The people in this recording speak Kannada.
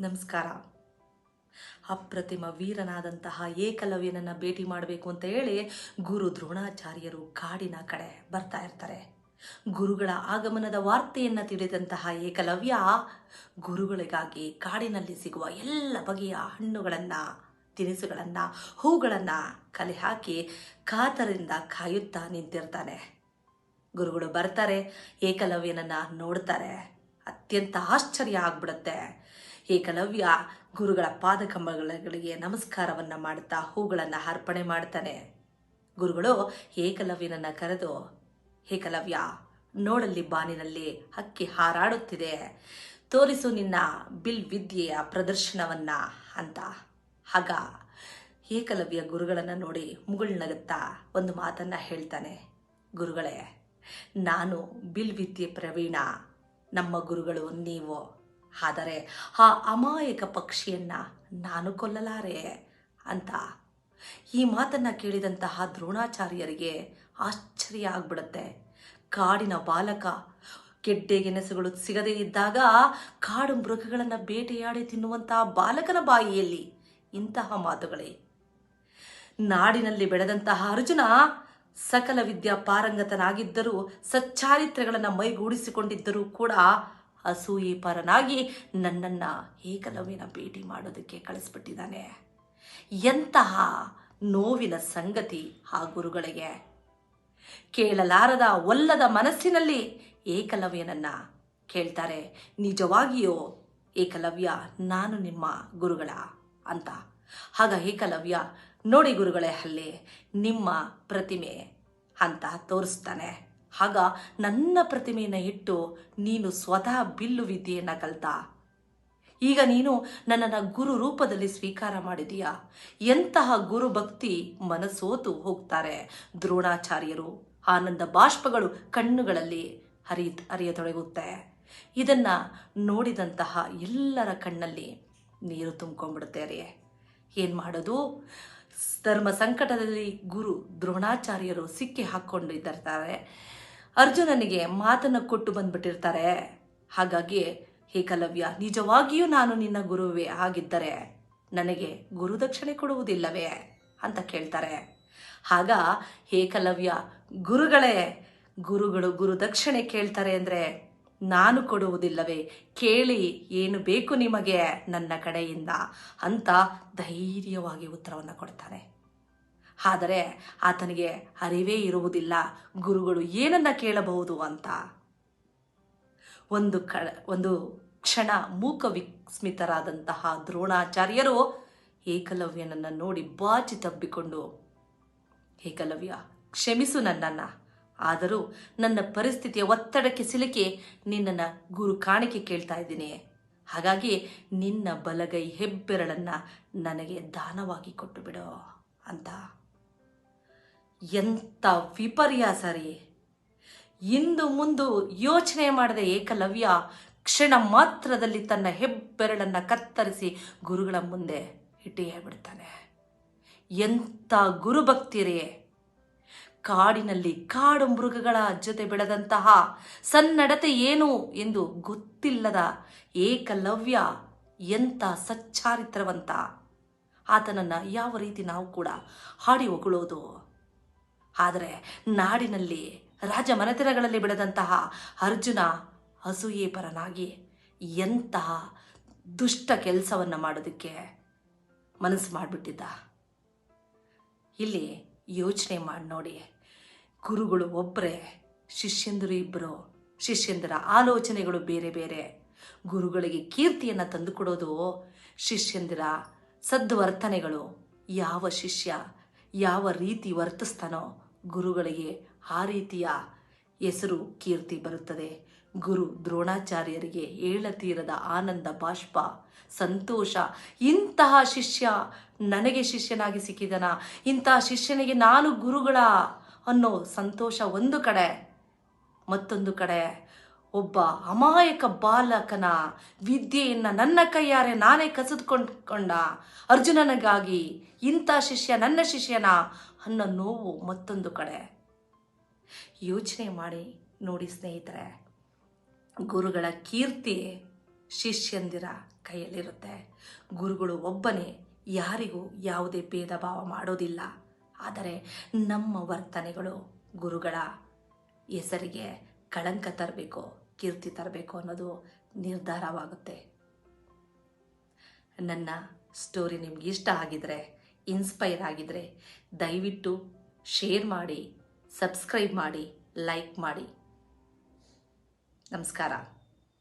ನಮಸ್ಕಾರ. ಅಪ್ರತಿಮ ವೀರನಾದಂತಹ ಏಕಲವ್ಯನನ್ನು ಭೇಟಿ ಮಾಡಬೇಕು ಅಂತ ಹೇಳಿ ಗುರು ದ್ರೋಣಾಚಾರ್ಯರು ಕಾಡಿನ ಕಡೆ ಬರ್ತಾ ಇರ್ತಾರೆ. ಗುರುಗಳ ಆಗಮನದ ವಾರ್ತೆಯನ್ನು ತಿಳಿದಂತಹ ಏಕಲವ್ಯ ಗುರುಗಳಿಗಾಗಿ ಕಾಡಿನಲ್ಲಿ ಸಿಗುವ ಎಲ್ಲ ಬಗೆಯ ಹಣ್ಣುಗಳನ್ನು, ತಿನಿಸುಗಳನ್ನು, ಹೂಗಳನ್ನು ಕಲೆ ಹಾಕಿ ಕಾತರಿಂದ ಕಾಯುತ್ತಾ ನಿಂತಿರ್ತಾನೆ. ಗುರುಗಳು ಬರ್ತಾರೆ, ಏಕಲವ್ಯನನ್ನು ನೋಡ್ತಾರೆ. ಅತ್ಯಂತ ಆಶ್ಚರ್ಯ ಆಗ್ಬಿಡುತ್ತೆ. ಏಕಲವ್ಯ ಗುರುಗಳ ಪಾದಕಂಬಗಳಿಗೆ ನಮಸ್ಕಾರವನ್ನ ಮಾಡುತ್ತಾ ಹೂಗಳನ್ನು ಅರ್ಪಣೆ ಮಾಡ್ತಾನೆ. ಗುರುಗಳು ಏಕಲವ್ಯನನ್ನ ಕರೆದು ಏಕಲವ್ಯ ನೋಡಲ್ಲಿ ಬಾನಿನಲ್ಲಿ ಹಕ್ಕಿ ಹಾರಾಡುತ್ತಿದೆ. ತೋರಿಸು ನಿನ್ನ ಬಿಲ್ ವಿದ್ಯೆಯ ಪ್ರದರ್ಶನವನ್ನ ಅಂತ. ಹಗ ಏಕಲವ್ಯ ಗುರುಗಳನ್ನು ನೋಡಿ ಮುಗುಳ್ನಗುತ್ತಾ ಒಂದು ಮಾತನ್ನ ಹೇಳ್ತಾನೆ. ಗುರುಗಳೇ, ನಾನು ಬಿಲ್ ವಿದ್ಯೆ ಪ್ರವೀಣ. ನಮ್ಮ ಗುರುಗಳು ನೀವು. ಆದರೆ ಆ ಅಮಾಯಕ ಪಕ್ಷಿಯನ್ನ ನಾನು ಕೊಲ್ಲಲಾರೆ ಅಂತ. ಈ ಮಾತನ್ನ ಕೇಳಿದಂತಹ ದ್ರೋಣಾಚಾರ್ಯರಿಗೆ ಆಶ್ಚರ್ಯ ಆಗ್ಬಿಡುತ್ತೆ. ಕಾಡಿನ ಬಾಲಕ ಗೆಡ್ಡೆ ಗೆಣಸುಗಳು ಸಿಗದೇ ಇದ್ದಾಗ ಕಾಡು ಮೃಗಗಳನ್ನು ಬೇಟೆಯಾಡಿ ತಿನ್ನುವಂತಹ ಬಾಲಕನ ಬಾಯಿಯಲ್ಲಿ ಇಂತಹ ಮಾತುಗಳೇ. ನಾಡಿನಲ್ಲಿ ಬೆಳೆದಂತಹ ಅರ್ಜುನ ಸಕಲ ವಿದ್ಯಾ ಪಾರಂಗತನಾಗಿದ್ದರೂ ಸಚ್ಚಾರಿತ್ರ್ಯಗಳನ್ನು ಮೈಗೂಡಿಸಿಕೊಂಡಿದ್ದರೂ ಕೂಡ ಅಸೂಯೆ ಪರನಾಗಿ ನನ್ನನ್ನು ಏಕಲವ್ಯನ ಭೇಟಿ ಮಾಡೋದಕ್ಕೆ ಕಳಿಸ್ಬಿಟ್ಟಿದ್ದಾನೆ. ಎಂತಹ ನೋವಿನ ಸಂಗತಿ ಆ ಗುರುಗಳಿಗೆ. ಕೇಳಲಾರದ ಒಲ್ಲದ ಮನಸ್ಸಿನಲ್ಲಿ ಏಕಲವ್ಯನನ್ನ ಕೇಳ್ತಾರೆ. ನಿಜವಾಗಿಯೋ ಏಕಲವ್ಯ ನಾನು ನಿಮ್ಮ ಗುರುಗಳ ಅಂತ. ಆಗ ಏಕಲವ್ಯ, ನೋಡಿ ಗುರುಗಳೇ ಅಲ್ಲಿ ನಿಮ್ಮ ಪ್ರತಿಮೆ ಅಂತ ತೋರಿಸ್ತಾನೆ. ಆಗ ನನ್ನ ಪ್ರತಿಮೆಯನ್ನು ಇಟ್ಟು ನೀನು ಸ್ವತಃ ಬಿಲ್ಲು ವಿದ್ಯೆಯನ್ನು ಕಲ್ತ. ಈಗ ನೀನು ನನ್ನನ್ನು ಗುರು ರೂಪದಲ್ಲಿ ಸ್ವೀಕಾರ ಮಾಡಿದೀಯಾ? ಎಂತಹ ಗುರು ಭಕ್ತಿ ಮನಸೋತು ಹೋಗ್ತಾರೆ ದ್ರೋಣಾಚಾರ್ಯರು. ಆನಂದ ಬಾಷ್ಪಗಳು ಕಣ್ಣುಗಳಲ್ಲಿ ಹರಿ ಹರಿಯತೊಡಗುತ್ತೆ. ಇದನ್ನ ನೋಡಿದಂತಹ ಎಲ್ಲರ ಕಣ್ಣಲ್ಲಿ ನೀರು ತುಂಬ್ಕೊಂಡ್ಬಿಡುತ್ತೆ ರೀ ಏನು ಮಾಡೋದು? ಧರ್ಮ ಸಂಕಟದಲ್ಲಿ ಗುರು ದ್ರೋಣಾಚಾರ್ಯರು ಸಿಕ್ಕಿ ಹಾಕ್ಕೊಂಡಿದ್ದಿರ್ತಾರೆ ಅರ್ಜುನನಿಗೆ ಮಾತನ್ನು ಕೊಟ್ಟು ಬಂದ್ಬಿಟ್ಟಿರ್ತಾರೆ. ಹಾಗಾಗಿ ಏಕಲವ್ಯ ನಿಜವಾಗಿಯೂ ನಾನು ನಿನ್ನ ಗುರುವೇ ಆಗಿದ್ದರೆ ನನಗೆ ಗುರುದಕ್ಷಿಣೆ ಕೊಡುವುದಿಲ್ಲವೇ? ಅಂತ ಕೇಳ್ತಾರೆ. ಆಗ ಏಕಲವ್ಯ ಗುರುಗಳೇ, ಗುರುಗಳು ಗುರುದಕ್ಷಿಣೆ ಕೇಳ್ತಾರೆ ಅಂದರೆ ನಾನು ಕೊಡುವುದಿಲ್ಲವೇ? ಕೇಳಿ, ಏನು ಬೇಕು ನಿಮಗೆ ನನ್ನ ಕಡೆಯಿಂದ? ಅಂತ ಧೈರ್ಯವಾಗಿ ಉತ್ತರವನ್ನು ಕೊಡ್ತಾನೆ ಆದರೆ ಆತನಿಗೆ ಅರಿವೇ ಇರುವುದಿಲ್ಲ. ಗುರುಗಳು ಏನನ್ನ ಕೇಳಬಹುದು ಅಂತ. ಒಂದು ಕ ಒಂದು ಕ್ಷಣ ಮೂಕ ವಿಸ್ಮಿತರಾದಂತಹ ದ್ರೋಣಾಚಾರ್ಯರು ಏಕಲವ್ಯನನ್ನು ನೋಡಿ ಬಾಚಿ ತಬ್ಬಿಕೊಂಡು, ಏಕಲವ್ಯ, ಕ್ಷಮಿಸು ನನ್ನನ್ನು. ಆದರೂ ನನ್ನ ಪರಿಸ್ಥಿತಿಯ ಒತ್ತಡಕ್ಕೆ ಸಿಲುಕಿ ನಿನ್ನನ್ನು ಗುರು ಕಾಣಿಕೆ ಕೇಳ್ತಾ ಇದ್ದೀನಿ. ಹಾಗಾಗಿ ನಿನ್ನ ಬಲಗೈ ಹೆಬ್ಬೆರಳನ್ನು ನನಗೆ ದಾನವಾಗಿ ಕೊಟ್ಟು ಬಿಡು ಅಂತ. ಎಂಥ ವಿಪರ್ಯಾಸ ರೀ. ಇಂದು ಮುಂದು ಯೋಚನೆ ಮಾಡದೆ ಏಕಲವ್ಯ ಕ್ಷಣ ಮಾತ್ರದಲ್ಲಿ ತನ್ನ ಹೆಬ್ಬೆರಳನ್ನು ಕತ್ತರಿಸಿ ಗುರುಗಳ ಮುಂದೆ ಇಟ್ಟಿ ಬಿಡ್ತಾನೆ ಎಂಥ ಗುರುಭಕ್ತಿರೇ ಕಾಡಿನಲ್ಲಿ ಕಾಡು ಮೃಗಗಳ ಜೊತೆ ಬೆಳೆದಂತಹ ಸನ್ನಡತೆ ಏನು ಎಂದು ಗೊತ್ತಿಲ್ಲದ ಏಕಲವ್ಯ ಎಂಥ ಸಚ್ಚಾರಿತ್ರವಂತ. ಆತನನ್ನು ಯಾವ ರೀತಿ ನಾವು ಕೂಡ ಹಾಡಿ ಹೊಗಳೋದು ಆದರೆ ನಾಡಿನಲ್ಲಿ ರಾಜ ಮನೆತನಗಳಲ್ಲಿ ಬೆಳೆದಂತಹ ಅರ್ಜುನ ಅಸೂಯೆ ಪರನಾಗಿ ಎಂತಹ ದುಷ್ಟ ಕೆಲಸವನ್ನು ಮಾಡೋದಕ್ಕೆ ಮನಸ್ಸು ಮಾಡಿಬಿಟ್ಟಿದ್ದ. ಇಲ್ಲಿ ಯೋಚನೆ ಮಾಡಿ ನೋಡಿ. ಗುರುಗಳು ಒಬ್ಬರೇ ಶಿಷ್ಯಂದರು ಇಬ್ಬರು ಶಿಷ್ಯಂದರ ಆಲೋಚನೆಗಳು ಬೇರೆ ಬೇರೆ. ಗುರುಗಳಿಗೆ ಕೀರ್ತಿಯನ್ನು ತಂದುಕೊಡೋದು ಶಿಷ್ಯಂದಿರ ಸದ್ವರ್ತನೆಗಳು. ಯಾವ ಶಿಷ್ಯ ಯಾವ ರೀತಿ ವರ್ತಿಸ್ತಾನೋ ಗುರುಗಳಿಗೆ ಆ ರೀತಿಯ ಹೆಸರು ಕೀರ್ತಿ ಬರುತ್ತದೆ. ಗುರು ದ್ರೋಣಾಚಾರ್ಯರಿಗೆ ಏಳತೀರದ ಆನಂದ, ಬಾಷ್ಪ, ಸಂತೋಷ, ಇಂತಹ ಶಿಷ್ಯ ನನಗೆ ಶಿಷ್ಯನಾಗಿ ಸಿಕ್ಕಿದನ? ಇಂತಹ ಶಿಷ್ಯನಿಗೆ ನಾನು ಗುರುಗಳ ಅನ್ನೋ ಸಂತೋಷ ಒಂದು ಕಡೆ, ಮತ್ತೊಂದು ಕಡೆ. ಒಬ್ಬ ಅಮಾಯಕ ಬಾಲಕನ ವಿದ್ಯೆಯನ್ನು ನನ್ನ ಕೈಯಾರೆ ನಾನೇ ಕಸಿದುಕೊಂಡ್ಕೊಂಡ ಅರ್ಜುನನಿಗಾಗಿ ಇಂಥ ಶಿಷ್ಯ ನನ್ನ ಶಿಷ್ಯನ ಅನ್ನೋ ನೋವು ಮತ್ತೊಂದು ಕಡೆ. ಯೋಚನೆ ಮಾಡಿ ನೋಡಿ ಸ್ನೇಹಿತರೆ, ಗುರುಗಳ ಕೀರ್ತಿ ಶಿಷ್ಯಂದಿರ ಕೈಯಲ್ಲಿರುತ್ತೆ. ಗುರುಗಳು ಒಬ್ಬನೇ ಯಾರಿಗೂ ಯಾವುದೇ ಭೇದ ಭಾವ ಮಾಡೋದಿಲ್ಲ. ಆದರೆ ನಮ್ಮ ವರ್ತನೆಗಳು ಗುರುಗಳ ಹೆಸರಿಗೆ ಕಳಂಕ ತರಬೇಕು. ಕೀರ್ತಿ ತರಬೇಕು ಅನ್ನೋದು ನಿರ್ಧಾರವಾಗುತ್ತೆ. ನನ್ನ ಸ್ಟೋರಿ ನಿಮ್ಗೆ ಇಷ್ಟ ಆಗಿದ್ರೆ ಇನ್ಸ್ಪೈರ್ ಆಗಿದ್ರೆ ದಯವಿಟ್ಟು ಶೇರ್ ಮಾಡಿ ಸಬ್ಸ್ಕ್ರೈಬ್ ಮಾಡಿ ಲೈಕ್ ಮಾಡಿ. ನಮಸ್ಕಾರ.